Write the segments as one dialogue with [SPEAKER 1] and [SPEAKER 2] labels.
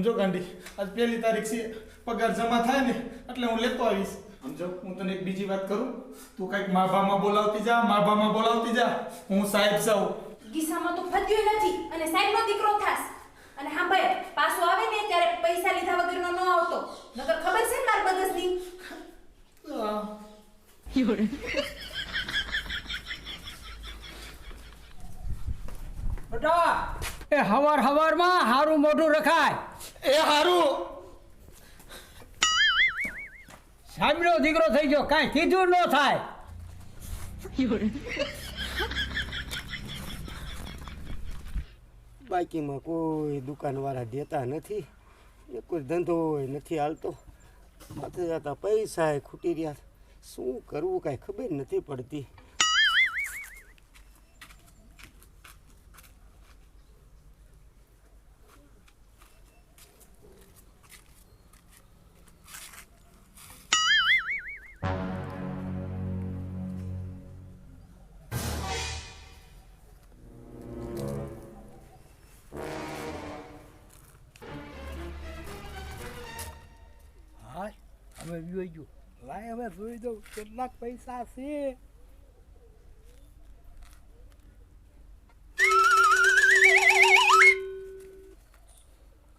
[SPEAKER 1] સમજો ગાંડી આજ પહેલી તારીખ છે પગાર જમા થાય ને એટલે હું લેતો આવીશ. સમજો હું તને એક બીજી વાત કરું. તું કંઈક માભામાં બોલાવતી જા માભામાં બોલાવતી જા હું સાહેબ સાવ
[SPEAKER 2] ગીસામાં તો ફત્યો નથી અને સાહેબનો દીકરો થાસ અને હા ભાઈ પાછો આવે ને ત્યારે પૈસા લીધા વગરનો ન આવતો. નકર ખબર છે ને માર બગસની?
[SPEAKER 3] બેટા એ હવાર હવારમાં હારું મોઢું રખાય.
[SPEAKER 1] એ હારું.
[SPEAKER 3] સાંભળ્યો દીકરો થઈ ગયો. કાંઈ કીધું ન થાય.
[SPEAKER 4] બાકીમાં કોઈ દુકાનવાળા દેતા નથી. ને કોઈ ધંધો નથી હાલતો. માથે જતા પૈસા ખૂટી રહ્યા. શું કરવું કાંઈ ખબર નથી પડતી.
[SPEAKER 3] હવે જોઈ ગયું લાય હવે જોઈ દઉં કેટલાક પૈસા છે.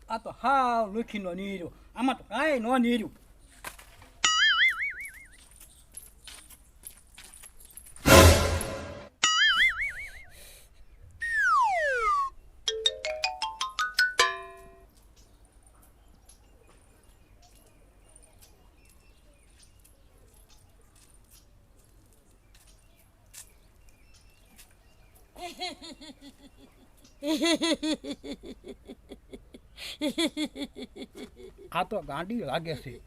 [SPEAKER 3] આ તો હાવ લુખીનો નીર્યો. આમાં તો કાંઈ ન નીર્યું. આ તો ગાંડી લાગે છે.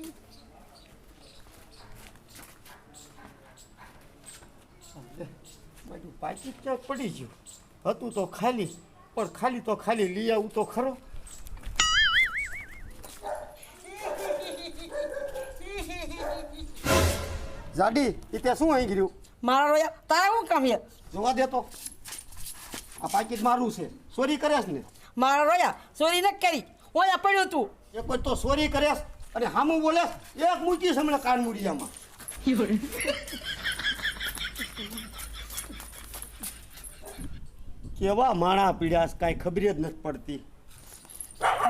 [SPEAKER 4] પાકીટ ક્યાંક પડી ગયું. હતું તો ખાલી પણ ખાલી તો ખાલી લઈ આવું તો ખરો. જાડી એ ત્યાં શું અહીં ગયું?
[SPEAKER 5] મારા રોયા તારે શું કામ છે?
[SPEAKER 4] જોવા દે તો. આ પાકીટ મારું છે. ચોરી કર્યાસ ને?
[SPEAKER 5] મારા રોયા ચોરી ન કરી. ઓયા પડ્યું તું.
[SPEAKER 4] એક કોઈ તો ચોરી કર્યાસ અને હામું બોલે એક મૂકી છે હમણાં કાન મૂડિયામાં. કેવા માણા પીડ્યાસ કાંઈ ખબર જ નથી પડતી.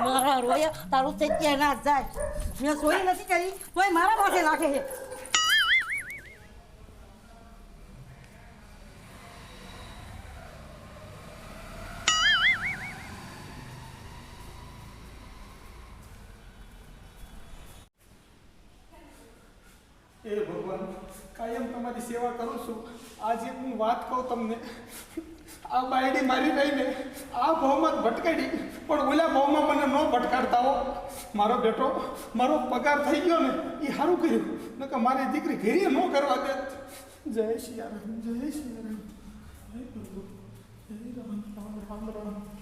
[SPEAKER 5] મારા રોયા તારું જગ્યા ના જાય. મેં સોઈ નથી કરી તોય મારા પાસે લાગે છે.
[SPEAKER 1] એ ભગવાન કાયમ તમારી સેવા કરું છું. આજે હું વાત કહું તમને. આ બાયડી મારી રહીને આ ભાવમાં ભટકાડી પણ ઓલા ભાવમાં મને ન ભટકાડતા હો. મારો બેટો, મારો પગાર થઈ ગયો ને, એ સારું કર્યું. નકર મારી દીકરી ઘેરી ન કરવા દે. જય સિયારામ જય સિયારામ જય પ્રભુ, જય રામ રામ રામ રામ.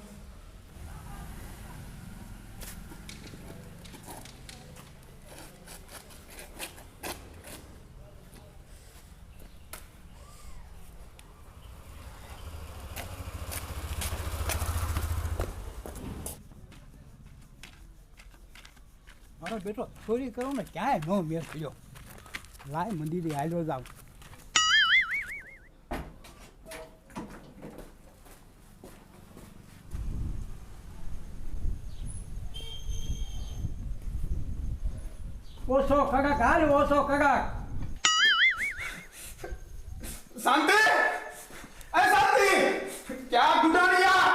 [SPEAKER 3] મારો બેટો ચોરી કરો ને ક્યાંય નો મેળ થયો લાય મંદિરે હાલ્યો જાવ ઓછો કગાક હાલ ઓછો કગાક
[SPEAKER 1] શાંતિ એ શાંતિ ક્યાં ગુડાણિયા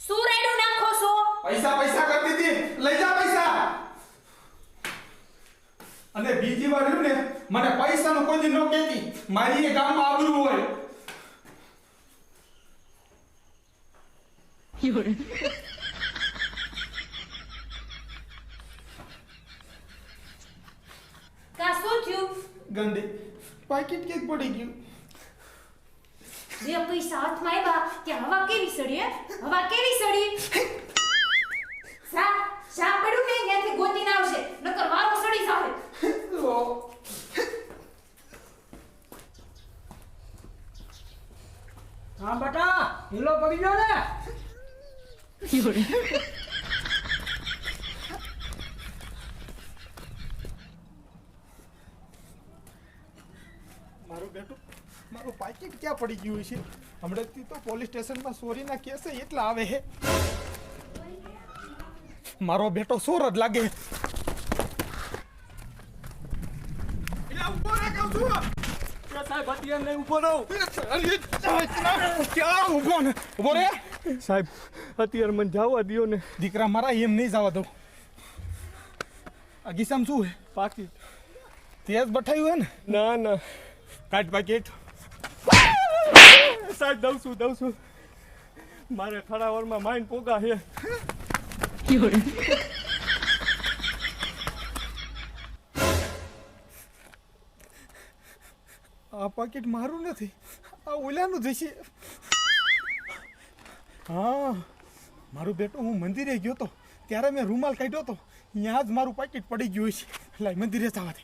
[SPEAKER 2] શું રેડું નાખો છો
[SPEAKER 1] પૈસા પૈસા કરતી હતી લઈ જા પૈસા અને બીજી વાર રહ્યું ને મને પૈસાનું કોઈ દી ન કહેતી. મારી એ ગામમાં આબરૂ હોય.
[SPEAKER 2] કા શું થયું?
[SPEAKER 1] ગંડી. પાકીટ કેક પડી ગયું.
[SPEAKER 2] જે પૈસા હાથમાં આવ્યા ત્યાં હવા કેવી સડી હવા કેવી સડી સા સા પડ્યું ને ત્યાંથી ગોતીને આવશે નકર વારો સડી જાવે
[SPEAKER 3] હા બટા ઢીલો પડી ગયો ને.
[SPEAKER 1] મારું બેટું ક્યાં પડી ગયું છે હમણાંથી તો પોલીસ સ્ટેશનમાં ચોરીના કેસે એટલા આવે હે. મારો બેટો સોર જ લાગે એલા ઊભો રહે કહું છું.
[SPEAKER 6] સાહેબ અત્યારે નહીં ઊભો રહું
[SPEAKER 1] ક્યાં ઊભો ને ઊભો રે
[SPEAKER 6] સાહેબ અત્યારે મને જવા દો ને
[SPEAKER 1] દીકરા મારા એમ નહીં જવા દઉં આ ગીસામ શું હે
[SPEAKER 6] પાકી
[SPEAKER 1] તેજ બઠાયું હે ને
[SPEAKER 6] ના ના
[SPEAKER 1] કાટ પાકીટ
[SPEAKER 6] સાહેબ દઉં છું દઉં છું મારે ખડાવરમાં માઇન પોગા છે
[SPEAKER 1] આ પાકીટ મારું નથી, આ ઓલાનું જશે હા, મારું બેટું, હું મંદિરે ગયો હતો ત્યારે મેં રૂમાલ કાઢ્યો હતો ત્યાં જ મારું પાકીટ પડી ગયું છે એટલે મંદિરે જવા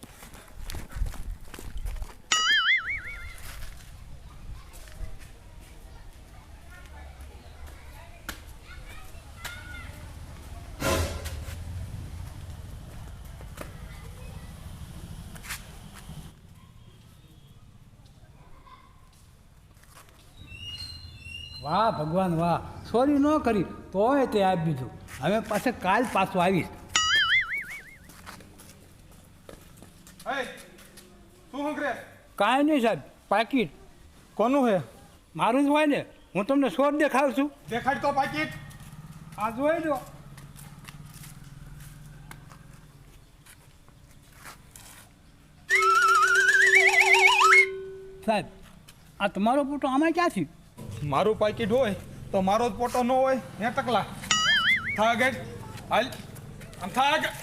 [SPEAKER 3] વાહ ભગવાન વાહ. સોરી ન કરી તોય તે આપી દીધું. હવે પાછા કાલ પાછું આવીશ.
[SPEAKER 1] હે તું હું
[SPEAKER 3] કાંઈ નહીં સાહેબ પાકીટ.
[SPEAKER 1] કોનું હે?
[SPEAKER 3] મારું જ હોય ને હું તમને સોર દેખાડું છું.
[SPEAKER 1] દેખાડ તો પાકીટ.
[SPEAKER 3] આ જોઈ લો. સાહેબ આ તમારો ફોટો આમાં ક્યાંથી?
[SPEAKER 1] મારું પાકીટ હોય તો મારો જ પોટો ન હોય, હે ટકલા? થા આગળ હાલ. આમ થા
[SPEAKER 3] બાબા